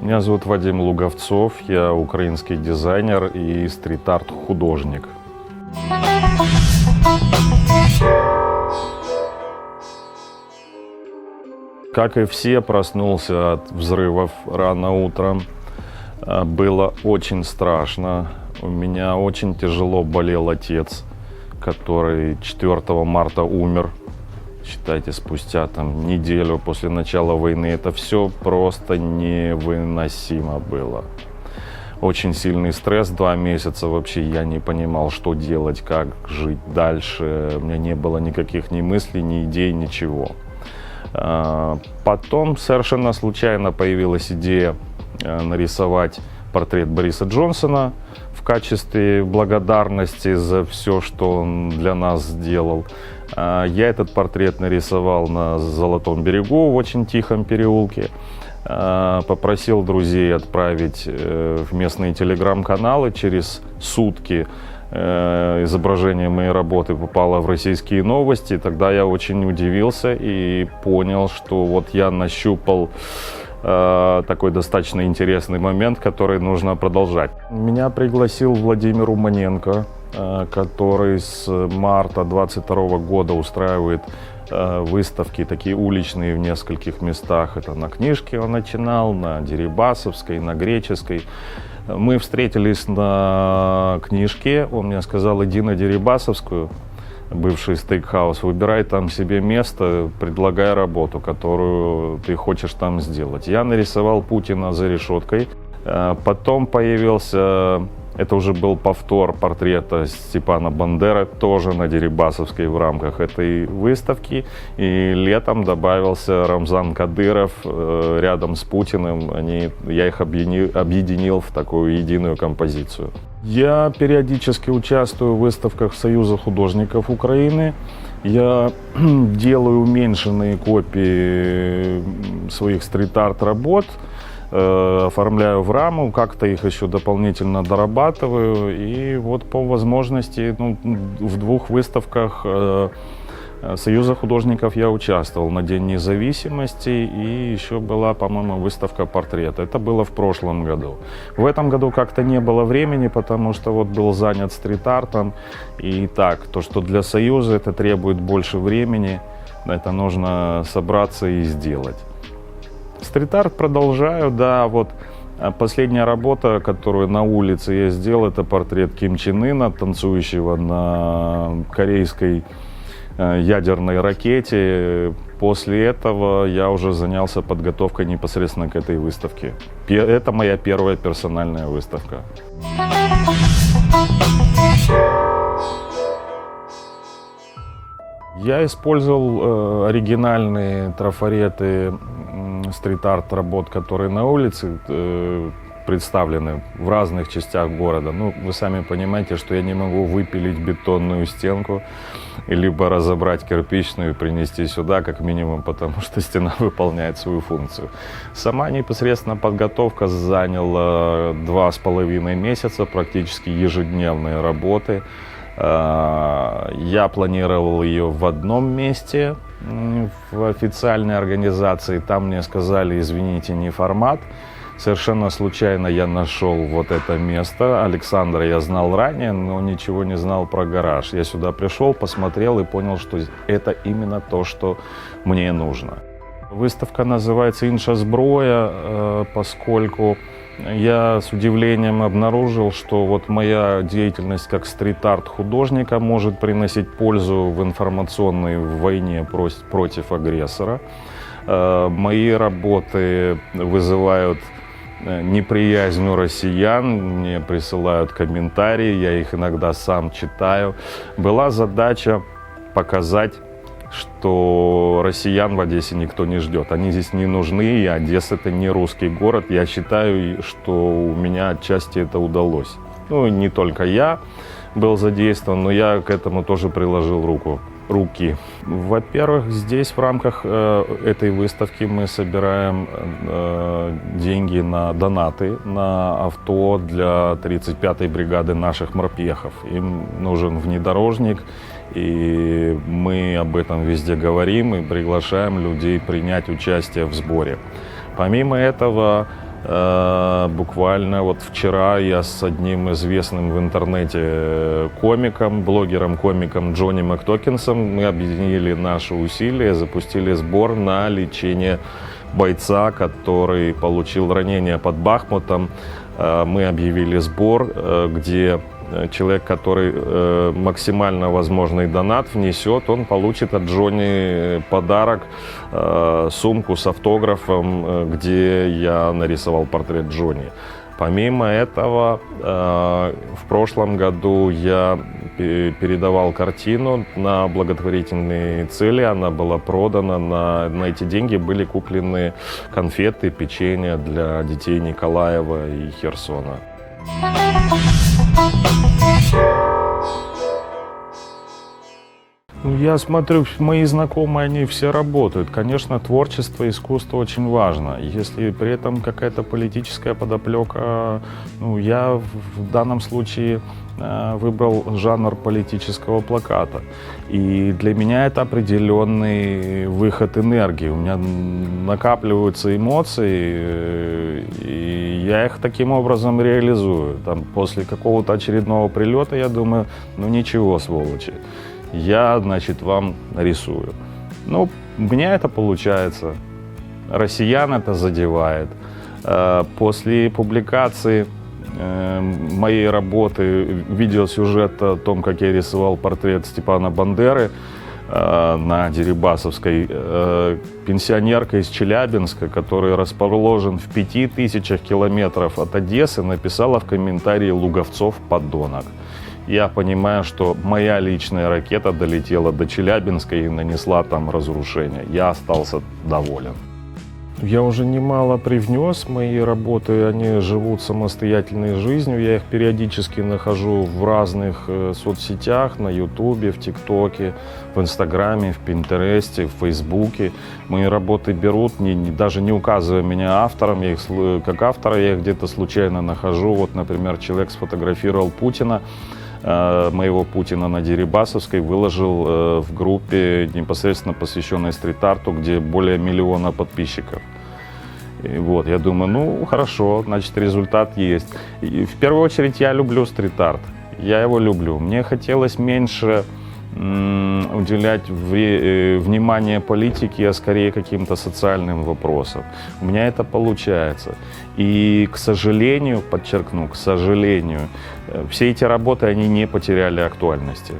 Меня зовут Вадим Луговцов, я украинский дизайнер и стрит-арт художник. Как и все, проснулся от взрывов рано утром. А, Было очень страшно. У меня очень тяжело болел отец, который 4 марта умер. Считайте, спустя там неделю после начала войны. Это все просто невыносимо было. Очень сильный стресс, два месяца вообще я не понимал, что делать, как жить дальше. У меня не было никаких ни мыслей, ни идей, ничего. А, Потом совершенно случайно появилась идея э, нарисовать портрет Бориса Джонсона в качестве благодарности за все, что он для нас сделал. А, Я этот портрет нарисовал на Золотом берегу в очень тихом переулке. А, Попросил друзей отправить э, в местные телеграм-каналы через сутки э, изображение моей работы попало в российские новости, тогда я очень удивился и понял, что вот я нащупал э, такой достаточно интересный момент, который нужно продолжать. Меня пригласил Владимир Уманенко, э, который с марта 22 года устраивает э, выставки такие уличные в нескольких местах. Это на книжке он начинал, на Дерибасовской, на Греческой. Мы встретились на книжке. Он мне сказал, иди на Дерибасовскую, бывший стейкхаус, выбирай там себе место, предлагай работу, которую ты хочешь там сделать. Я нарисовал Путина за решеткой. Э, Потом появился, это уже был повтор портрета Степана Бандеры, тоже на Дерибасовской в рамках этой выставки. И летом добавился Рамзан Кадыров э, рядом с Путиным. Они, я их объедини- объединил в такую единую композицию. Я периодически участвую в выставках Союза художников Украины. Я делаю уменьшенные копии своих стрит-арт работ, э, оформляю в раму, как-то их еще дополнительно дорабатываю. И вот по возможности ну, в двух выставках э, Союза художников я участвовал на День независимости и еще была, по-моему, выставка портрета. Это было в прошлом году. В этом году как-то не было времени, потому что вот был занят стрит-артом. И так, то, что для Союза это требует больше времени, это нужно собраться и сделать. Стрит-арт продолжаю, да, вот а Последняя работа, которую на улице я сделал, это портрет Ким Чен Ына, танцующего на корейской э, ядерной ракете. После этого я уже занялся подготовкой непосредственно к этой выставке. Это моя первая персональная выставка. Я использовал э, оригинальные трафареты стрит-арт работ, которые на улице э, представлены в разных частях города. Ну, вы сами понимаете, что я не могу выпилить бетонную стенку, либо разобрать кирпичную и принести сюда, как минимум, потому что стена выполняет свою функцию. Сама непосредственно подготовка заняла два с половиной месяца, практически ежедневные работы. Э, Я планировал ее в одном месте, в официальной организации. Там мне сказали, извините, не формат. Совершенно случайно я нашел вот это место. Александра я знал ранее, но ничего не знал про гараж. Я сюда пришел, посмотрел и понял, что это именно то, что мне нужно. Выставка называется «Інша зброя», э, поскольку я с удивлением обнаружил, что вот моя деятельность как стрит-арт художника может приносить пользу в информационной войне против агрессора. Э, Мои работы вызывают э, неприязнь у россиян, мне присылают комментарии, я их иногда сам читаю. Была задача показать что россиян в Одессе никто не ждет. Они здесь не нужны, и Одесса это не русский город. Я считаю, что у меня отчасти это удалось. Ну, не только я был задействован, но я к этому тоже приложил руку руки. Во-первых, здесь в рамках э, этой выставки мы собираем э, деньги на донаты на авто для 35-й бригады наших морпехов. Им нужен внедорожник, и мы об этом везде говорим и приглашаем людей принять участие в сборе. Помимо этого, Буквально вот вчера я с одним известным в интернете э, комиком, блогером-комиком Джонни Мактокинсом мы объединили наши усилия, запустили сбор на лечение бойца, который получил ранение под Бахмутом. Э, Мы объявили сбор, э, где э, человек, который э, максимально возможный донат внесет, он получит от Джонни подарок, э, сумку с автографом, э, где я нарисовал портрет Джонни. Помимо этого, э, в прошлом году я пе- передавал картину на благотворительные цели. Она была продана. На, на эти деньги были куплены конфеты, печенье для детей Николаева и Херсона. Ну, Thank you. Я смотрю, мои знакомые, они все работают. Конечно, творчество, искусство очень важно. Если при этом какая-то политическая подоплека, ну, я в данном случае э, выбрал жанр политического плаката. И для меня это определенный выход энергии. У меня накапливаются эмоции, э, и я их таким образом реализую. Там, после какого-то очередного прилета я думаю, ну ничего, сволочи я, значит, вам нарисую. Ну, у меня это получается. Россиян это задевает. Э, После публикации э, моей работы, видеосюжет о том, как я рисовал портрет Степана Бандеры э, на Дерибасовской, пенсионерка из Челябинска, который расположен в пяти тысячах километров от Одессы, написала в комментарии «Луговцов подонок». Я понимаю, что моя личная ракета долетела до Челябинска и нанесла там разрушение. Я остался доволен. Я уже немало привнес, мои работы, они живут самостоятельной жизнью. Я их периодически нахожу в разных э, соцсетях, на Ютубе, в ТикТоке, в Инстаграме, в Пинтересте, в Фейсбуке. Мои работы берут, не, не- даже не указывая меня автором, я их, как автора я их где-то случайно нахожу. Вот, например, человек сфотографировал Путина, моего Путина на Дерибасовской, выложил э, в группе, непосредственно посвященной стрит-арту, где более миллиона подписчиков. И вот, я думаю, ну, хорошо, значит, результат есть. И в первую очередь я люблю стрит-арт. Я его люблю. Мне хотелось меньше уделять э, внимание политике, а скорее каким-то социальным вопросам. У меня это получается. И, к сожалению, подчеркну, к сожалению, э, все эти работы, они не потеряли актуальности.